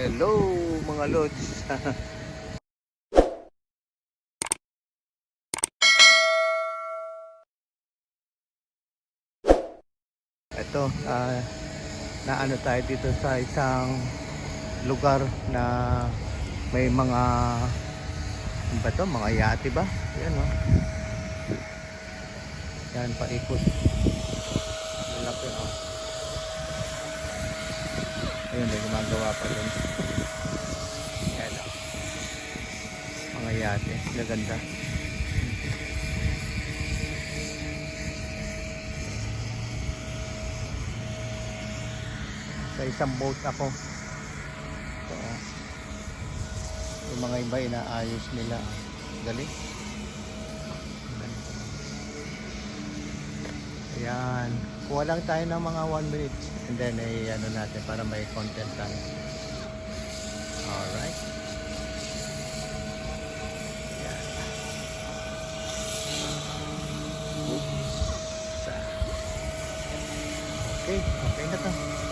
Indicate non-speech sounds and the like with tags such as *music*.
Hello mga lods. *laughs* Ito, ah, naano tayo dito sa isang lugar na may mga ano ba to? Mga yate ba? Yan oh. Yan, paikot. Malaki oh. Ayun, may gumagawa pa dun. Oh. Mga yate. Gaganda. Sa isang boat ako. So, yung mga iba inaayos nila. Galing. Ayan. Kuha lang tayo ng mga 1 minute. And then, ay ano natin para may content tayo. Alright. Ayan. Oops. Okay. Okay na to.